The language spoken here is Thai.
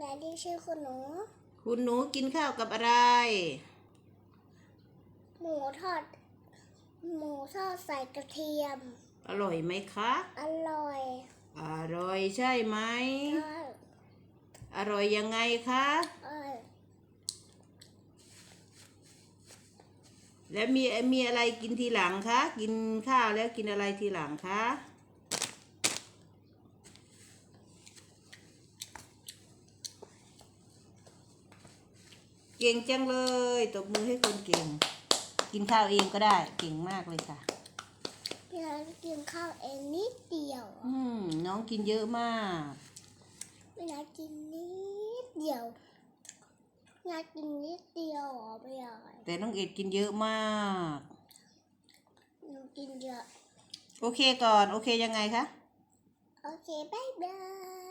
แม่ที่ชื่อคุณหนู คุณหนูกินข้าวกับอะไร หมูทอด หมูทอดใส่กระเทียม อร่อยไหมคะ อร่อย อร่อยใช่ไหมใช่อร่อยยังไงคะเอ้ยแล้วมีมีอะไรกินทีหลังคะ กินข้าวแล้วกินอะไรทีหลังคะ เก่งจังเลย ตบมือให้คนเก่ง กินข้าวเองก็ได้ เก่งมากเลยค่ะ พี่นัทกินข้าวเองนิดเดียวอืมน้องกินเยอะมาก พี่นัทกินนิดเดียวพี่นัทกินนิดเดียวเหรอไม่ใหญ่แต่น้องเอ็ดกินเยอะมาก หนูกินเยอะ โอเคก่อน โอเคยังไงคะ โอเคบายบาย